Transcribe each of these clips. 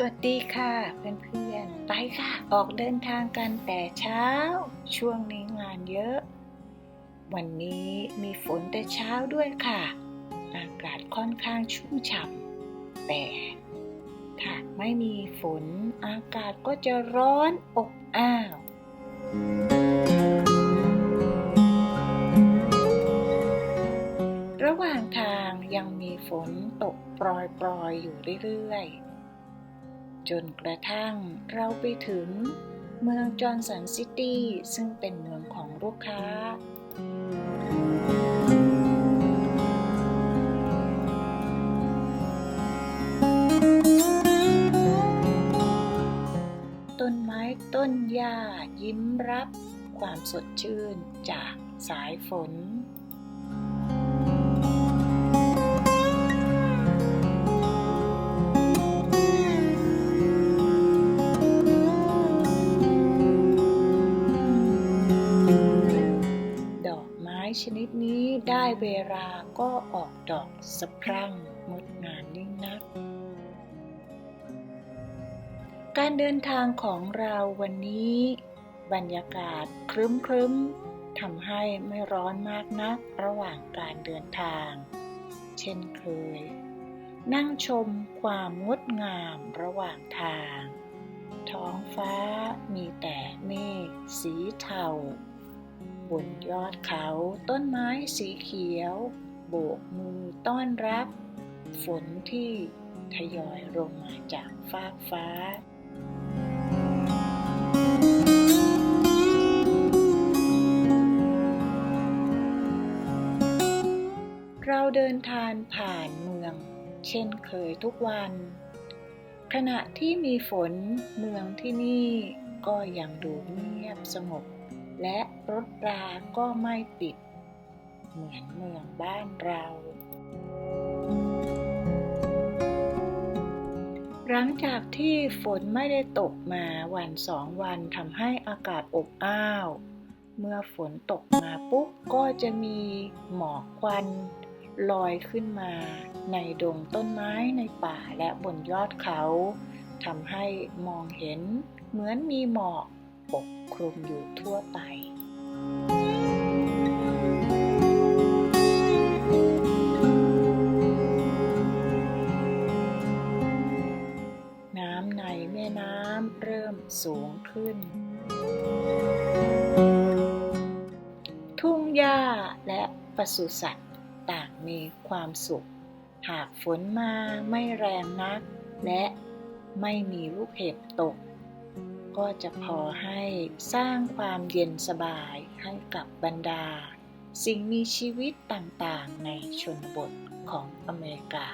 สวัสดีค่ะเพื่อนๆ ไปค่ะ ออกเดินทางกันแต่เช้า ช่วงนี้งานเยอะ วันนี้มีฝนแต่เช้าด้วยค่ะ อากาศค่อนข้างชุ่มฉ่ำแต่ถ้าไม่มีฝนอากาศก็จะร้อนอบอ้าวระหว่างทางยังมีฝนตกปรอยๆอยู่เรื่อยๆ จนกระทั่งเราไปถึงเมืองจอห์นสันซิตี้ซึ่งเป็นเมืองของลูกค้า ต้นไม้ต้นหญ้ายิ้มรับความสดชื่นจากสายฝน เวลาก็ออกดอกสะพรั่งงดงามยิ่งนัก การเดินทางของเราวันนี้ บรรยากาศครึ้มครึ้มทำให้ไม่ร้อนมากนักระหว่างการเดินทาง เช่นเคย นั่งชมความงดงามระหว่างทาง ท้องฟ้ามีแต่เมฆสีเทา บนยอดเขาต้นไม้สีเขียว โบกมือต้อนรับ ฝนที่ทยอยลงมาจากฟากฟ้าเราเดินทางผ่านเมือง เช่นเคยทุกวัน ขณะที่มีฝนเมืองที่นี่ก็ยังดูเงียบสงบ และรถราก็ไม่ติด เหมือนเมืองบ้านเรา หลังจากที่ฝนไม่ได้ตกมาวันสองวันทำให้อากาศอบอ้าว เมื่อฝนตกมาปุ๊บก็จะมีหมอกควันลอยขึ้นมาในดงต้นไม้ในป่าและบนยอดเขาทำให้มองเห็นเหมือนมีหมอก ปกคลุมอยู่ทั่วไปน้ำในแม่น้ำเริ่มสูงขึ้น ทุ่งหญ้าและปศุสัตว์ต่างมีความสุข หากฝนมาไม่แรงนัก และไม่มีลูกเห็บตก ก็จะพอให้สร้างความเย็นสบายให้กับบรรดา สิ่งมีชีวิตต่างๆ ในชนบทของอเมริกา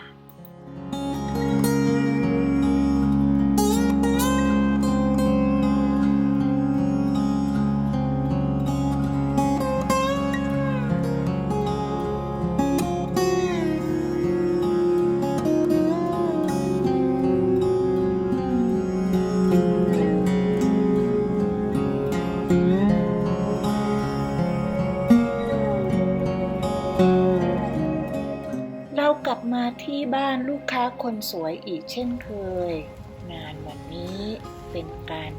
ที่บ้านลูกค้าคนสวยอีกเช่นเคย งานวันนี้เป็นการ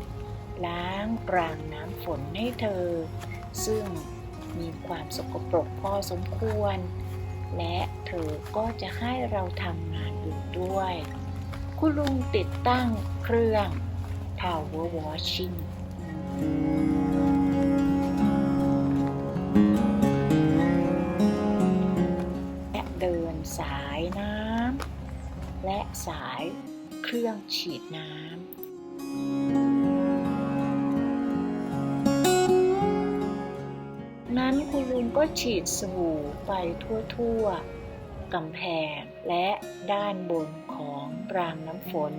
ล้างรางน้ำฝนให้เธอ ซึ่งมีความสกปรกพอสมควร และเธอก็จะให้เราทำงานอื่นด้วย คุณลุงติดตั้งเครื่อง power washing แล สายเครื่องฉีดน้ำ นั้นคุณลุงก็ฉีดสบู่ไปทั่วๆกำแพงและด้านบนของรางน้ำฝน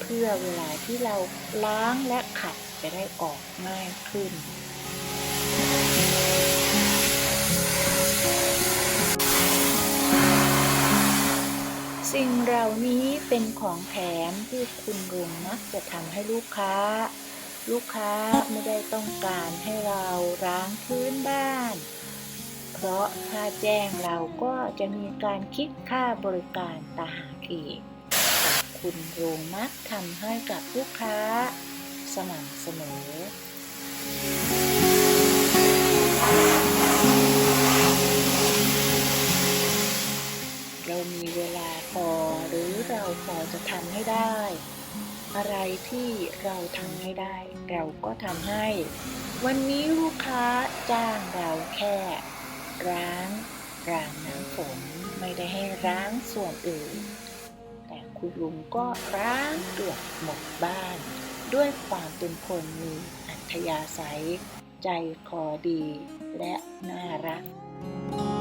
เพื่อเวลาที่เราล้างและขัดจะได้ออกง่ายขึ้น สิ่งเหล่านี้เป็นของแถมที่คุณลุงมักจะทำให้ลูกค้า ลูกค้าไม่ได้ต้องการให้เราล้างพื้นบ้าน เพราะถ้าแจ้งเราก็จะมีการคิดค่าบริการต่างหากอีกคคุณลุงมักทำให้กับลูกค้า สม่ำเสมอ ทำให้ได้ เราก็ทำให้ วันนี้ลูกค้าจ้างเราแค่ล้างรางน้ำฝนไม่ได้ให้ล้างส่วนอื่น แต่คุณลุงก็ล้างเกือบหมดบ้าน ด้วยความเป็นคนมีอัธยาศัย ใจคอดีและน่ารักแล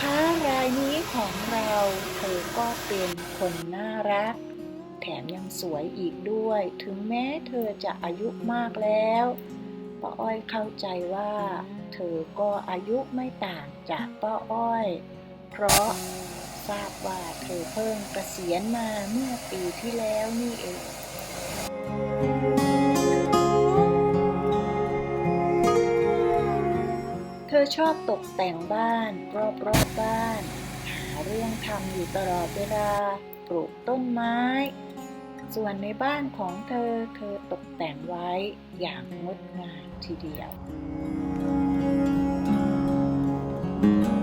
ค้ารายนี้ของเรา เธอก็เป็นคนน่ารัก แถมยังสวยอีกด้วย ถึงแม้เธอจะอายุมากแล้วป้าอ้อยเข้าใจว่า เธอก็อายุไม่ต่างจากป้าอ้อย เพราะทราบว่าเธอเพิ่งเกษียณมาเมื่อปีที่แล้วนี่เอง ชอบตกแต่งบ้าน รอบๆบบ้าน หาเรื่องทำอยู่ตลอดเวลา ปลูกต้นไม้ ส่วนในบ้านของเธอ เธอตกแต่งไว้อย่างงดงามทีเดียวส่ว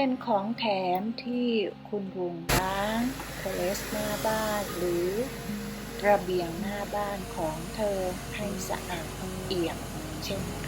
เป็นของแถมที่คุณลุงล้างเทเลสหน้าบ้านหรือระเบียงหน้าบ้านของเธอให้สะอาดเอี่ยมเช่นกัน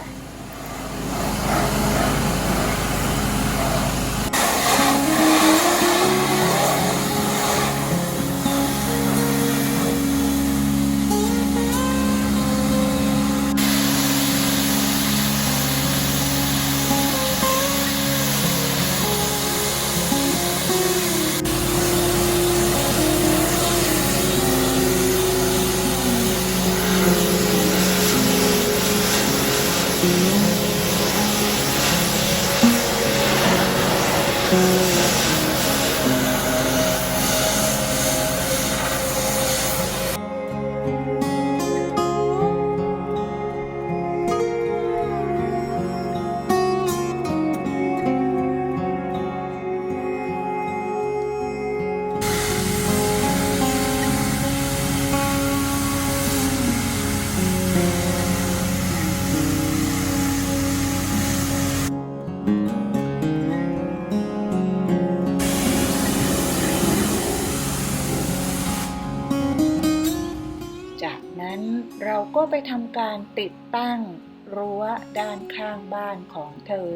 นั้นเราก็ไปทำการติดตั้งรั้วด้านข้างบ้านของเธอ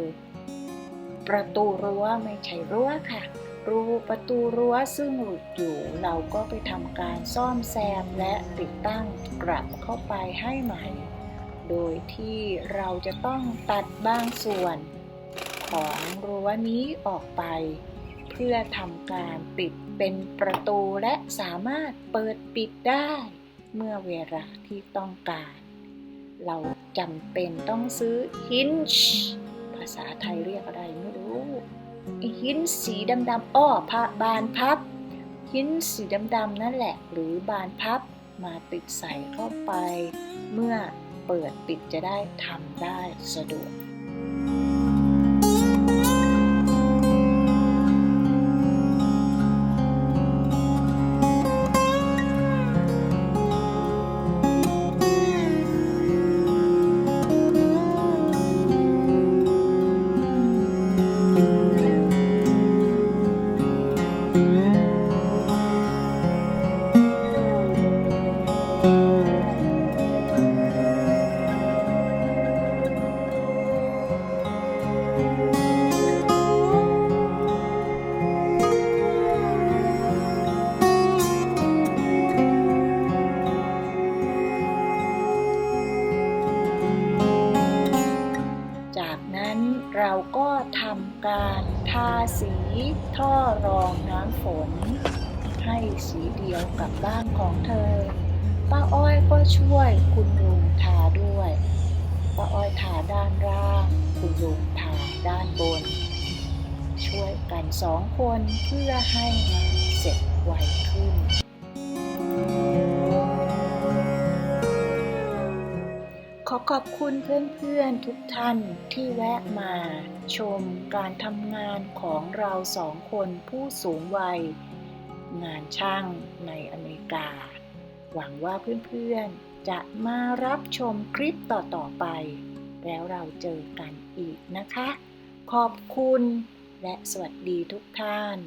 ประตูรั้วไม่ใช่รั้วค่ะ รูประตูรั้วซึ่งหลุดอยู่ เราก็ไปทำการซ่อมแซมและติดตั้งกลับเข้าไปให้ใหม่ โดยที่เราจะต้องตัดบางส่วน ของรั้วนี้ออกไป เพื่อทำการปิดเป็นประตูและสามารถเปิดปิดได้ เมื่อเวลาที่ต้องการ เราจำเป็นต้องซื้อ hinge ภาษาไทยเรียกอะไรไม่รู้หินสีดำๆอ้อพระบานพับ หินสีดำๆนั่นแหละ หรือบานพับมาติดใส่เข้าไป เมื่อเปิดปิดจะได้ทำได้สะดวก ทาสีท่อรองน้ำฝน ให้สีเดียวกับบ้านของเธอ ป้าอ้อยก็ช่วยคุณลุงทาด้วย ป้าอ้อยทาด้านล่าง คุณลุงทาด้านบน ช่วยกันสองคนเพื่อให้เสร็จไวขึ้น ขอบคุณเพื่อนๆทุกท่านที่แวะมา ชมการทำงานของเราสองคนผู้สูงวัย งานช่างในอเมริกา หวังว่าเพื่อนๆจะมารับชมคลิปต่อๆไป แล้วเราเจอกันอีกนะคะ ขอบคุณและสวัสดีทุกท่าน